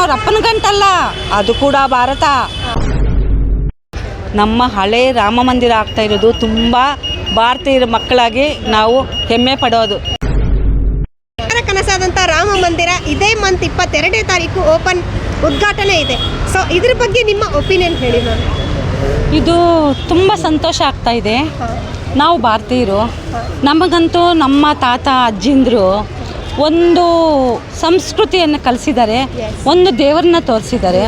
ಅವ್ರ ಅಪ್ಪನ ಗಂಟಲ್ಲ. ಅದು ಕೂಡ ಭಾರತ. ನಮ್ಮ ಹಳೆ ರಾಮ ಮಂದಿರ ಆಗ್ತಾ ಇರೋದು ತುಂಬ ಭಾರತೀಯರ ಮಕ್ಕಳಾಗಿ ನಾವು ಹೆಮ್ಮೆ ಪಡೋದು. ಕನಸಾದಂಥ ರಾಮ ಮಂದಿರ ಇದೇ ಮಂತ್ ಇಪ್ಪತ್ತೆರಡನೇ ತಾರೀಕು ಓಪನ್ ಉದ್ಘಾಟನೆ ಇದೆ. ಸೊ ಇದ್ರ ಬಗ್ಗೆ ನಿಮ್ಮ ಒಪಿನಿಯನ್ ಹೇಳಿ ಮ್ಯಾಮ್ ಇದು ತುಂಬ ಸಂತೋಷ ಆಗ್ತಾ ಇದೆ. ನಾವು ಭಾರತೀಯರು. ನಮಗಂತೂ ನಮ್ಮ ತಾತ ಅಜ್ಜಿಂದರು ಒಂದು ಸಂಸ್ಕೃತಿಯನ್ನು ಕಲಿಸಿದ್ದಾರೆ ಒಂದು ದೇವರನ್ನ ತೋರಿಸಿದ್ದಾರೆ.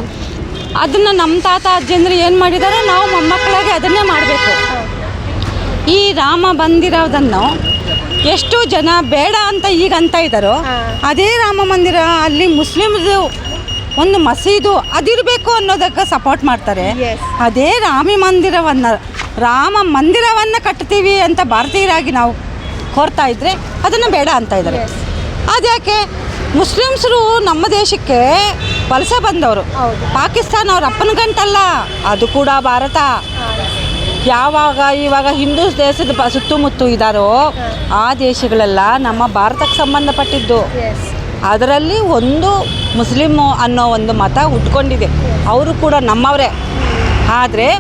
ಅದನ್ನು ನಮ್ಮ ತಾತ ಅಜ್ಜಂದ್ರೆ ಏನು ಮಾಡಿದ್ದಾರೆ ನಾವು ಮೊಮ್ಮಕ್ಕಳಾಗಿ ಅದನ್ನೇ ಮಾಡಬೇಕು. ಈ ರಾಮ ಬಂದಿರೋದನ್ನು ಎಷ್ಟು ಜನ ಬೇಡ ಅಂತ ಈಗ ಅಂತ ಇದ್ದಾರೋ ಅದೇ ರಾಮ ಮಂದಿರ ಅಲ್ಲಿ ಮುಸ್ಲಿಮ್ದು ಒಂದು ಮಸೀದು ಅದಿರಬೇಕು ಅನ್ನೋದಕ್ಕೆ ಸಪೋರ್ಟ್ ಮಾಡ್ತಾರೆ. ಅದೇ ರಾಮಿ ಮಂದಿರವನ್ನು ರಾಮ ಮಂದಿರವನ್ನು ಕಟ್ತೀವಿ ಅಂತ ಭಾರತೀಯರಾಗಿ ನಾವು ಕೋರ್ತಾ ಇದ್ದರೆ ಅದನ್ನು ಬೇಡ ಅಂತ ಇದ್ದಾರೆ ಅದ್ಯಾಕೆ? ಮುಸ್ಲಿಮ್ಸರು ನಮ್ಮ ದೇಶಕ್ಕೆ ವಲಸೆ ಬಂದವರು. ಪಾಕಿಸ್ತಾನ ಅವ್ರ ಅಪ್ಪನ ಗಂಟಲ್ಲ. ಅದು ಕೂಡ ಭಾರತ. ಯಾವಾಗ ಇವಾಗ ಹಿಂದೂ ದೇಶದ ಬ- ಸುತ್ತಮುತ್ತ ಇದ್ದಾರೋ ಆ ದೇಶಗಳೆಲ್ಲ ನಮ್ಮ ಭಾರತಕ್ಕೆ ಸಂಬಂಧಪಟ್ಟಿದ್ದು. ಅದರಲ್ಲಿ ಒಂದು ಮುಸ್ಲಿಮ್ ಅನ್ನೋ ಒಂದು ಮತ ಉಟ್ಕೊಂಡಿದೆ. ಅವರು ಕೂಡ ನಮ್ಮವರೇ. ಆದರೆ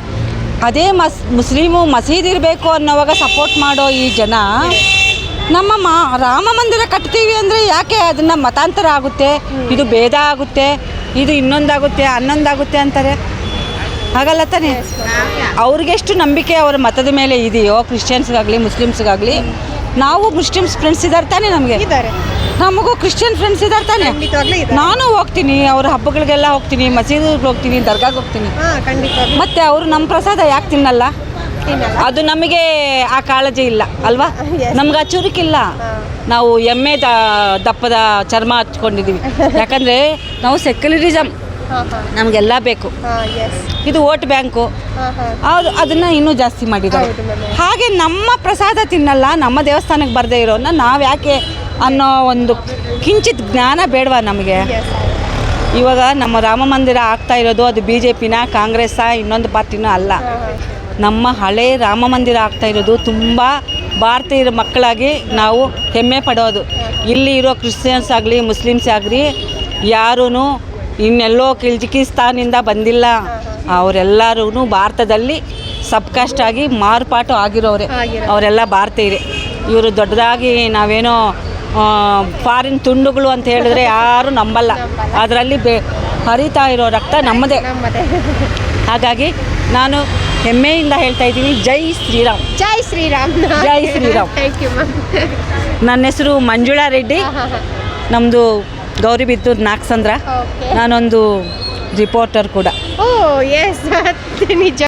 ಅದೇ ಮಸ್ ಮುಸ್ಲಿಮು ಮಸೀದಿ ಇರಬೇಕು ಅನ್ನೋವಾಗ ಸಪೋರ್ಟ್ ಮಾಡೋ ಈ ಜನ ನಮ್ಮ ಮಾ ರಾಮ ಮಂದಿರ ಕಟ್ತೀವಿ ಅಂದರೆ ಯಾಕೆ ಅದನ್ನು ಮತಾಂತರ ಆಗುತ್ತೆ? ಇದು ಭೇದ ಆಗುತ್ತೆ ಇದು ಇನ್ನೊಂದಾಗುತ್ತೆ ಹನ್ನೊಂದಾಗುತ್ತೆ ಅಂತಾರೆ. ಹಾಗಲ್ಲ ತಾನೆ? ಅವ್ರಿಗೆಷ್ಟು ನಂಬಿಕೆ ಅವರ ಮತದ ಮೇಲೆ ಇದೆಯೋ ಕ್ರಿಶ್ಚಿಯನ್ಸ್ಗಾಗಲಿ ಮುಸ್ಲಿಮ್ಸ್ಗಾಗಲಿ ನಾವು ಮುಸ್ಲಿಮ್ಸ್ ಫ್ರೆಂಡ್ಸ್ ಇದ್ದಾರೆ ತಾನೇ ನಮಗೆ? ನಮಗೂ ಕ್ರಿಶ್ಚಿಯನ್ ಫ್ರೆಂಡ್ಸ್ ಇದ್ದಾರೆ ತಾನೆ? ನಾನು ಹೋಗ್ತೀನಿ ಅವ್ರ ಹಬ್ಬಗಳಿಗೆಲ್ಲ ಹೋಗ್ತೀನಿ ಮಸೀದಿಗೆ ಹೋಗ್ತೀನಿ ದರ್ಗಾಗೆ ಹೋಗ್ತೀನಿ. ಮತ್ತೆ ಅವರು ನಮ್ಮ ಪ್ರಸಾದ ಯಾಕೆ ತಿನ್ನಲ್ಲ? ಅದು ನಮಗೆ ಆ ಕಾಳಜಿ ಇಲ್ಲ ಅಲ್ವಾ. ನಮ್ಗೆ ಆ ಚುರುಕಿಲ್ಲ. ನಾವು ಎಮ್ಮೆ ದ ದಪ್ಪದ ಚರ್ಮ ಹಚ್ಕೊಂಡಿದ್ದೀವಿ ಯಾಕಂದ್ರೆ ನಾವು ಸೆಕ್ಯುಲರಿಸಮ್ ನಮಗೆಲ್ಲ ಬೇಕು. ಇದು ವೋಟ್ ಬ್ಯಾಂಕು. ಅದು ಅದನ್ನು ಇನ್ನೂ ಜಾಸ್ತಿ ಮಾಡಿದ್ದಾರೆ. ಹಾಗೆ ನಮ್ಮ ಪ್ರಸಾದ ತಿನ್ನಲ್ಲ ನಮ್ಮ ದೇವಸ್ಥಾನಕ್ಕೆ ಬರದೇ ಇರೋನ್ನ ನಾವು ಯಾಕೆ ಅನ್ನೋ ಒಂದು ಕಿಂಚಿತ್ ಜ್ಞಾನ ಬೇಡವಾ ನಮಗೆ? ಇವಾಗ ನಮ್ಮ ರಾಮ ಮಂದಿರ ಆಗ್ತಾ ಇರೋದು ಅದು ಬಿ ಜೆ ಪಿನ ಕಾಂಗ್ರೆಸ್ಸಾ ಇನ್ನೊಂದು ಪಾರ್ಟಿನೂ ಅಲ್ಲ. ನಮ್ಮ ಹಳೆ ರಾಮ ಮಂದಿರ ಆಗ್ತಾ ಇರೋದು ತುಂಬ ಭಾರತೀಯರ ಮಕ್ಕಳಾಗಿ ನಾವು ಹೆಮ್ಮೆ ಪಡೋದು. ಇಲ್ಲಿ ಇರೋ ಕ್ರಿಶ್ಚಿಯನ್ಸ್ ಆಗಲಿ ಮುಸ್ಲಿಮ್ಸ್ ಆಗಲಿ ಯಾರೂ ಇನ್ನೆಲ್ಲೋ ಕಿಲ್ಜಿಕಿಸ್ತಾನಿಂದ ಬಂದಿಲ್ಲ. ಅವರೆಲ್ಲರೂ ಭಾರತದಲ್ಲಿ ಸಬ್ಕಾಸ್ಟ್ ಆಗಿ ಮಾರ್ಪಾಟು ಆಗಿರೋರೆ. ಅವರೆಲ್ಲ ಭಾರತೀಯರೇ. ಇವರು ದೊಡ್ಡದಾಗಿ ನಾವೇನೋ ಫಾರಿನ್ ತುಂಡುಗಳು ಅಂತ ಹೇಳಿದ್ರೆ ಯಾರೂ ನಂಬಲ್ಲ. ಅದರಲ್ಲಿ ಬೆ ಹರಿತಾ ಇರೋ ರಕ್ತ ನಮ್ಮದೇ. ಹಾಗಾಗಿ ನಾನು ಹೆಮ್ಮೆಯಿಂದ ಹೇಳ್ತಾ ಇದ್ದೀನಿ ಜೈ ಶ್ರೀರಾಮ್. ಜೈ ಶ್ರೀರಾಮ್. ಜೈ ಶ್ರೀರಾಮ್. ನನ್ನ ಹೆಸರು ಮಂಜುಳಾ ರೆಡ್ಡಿ. ನಮ್ಮದು ಗೌರಿಬಿದ್ದೂರು ನಾಗಸಂದ್ರ. ನಾನೊಂದು ರಿಪೋರ್ಟರ್ ಕೂಡ. ಓ ಎಸ್ ನಿಜ.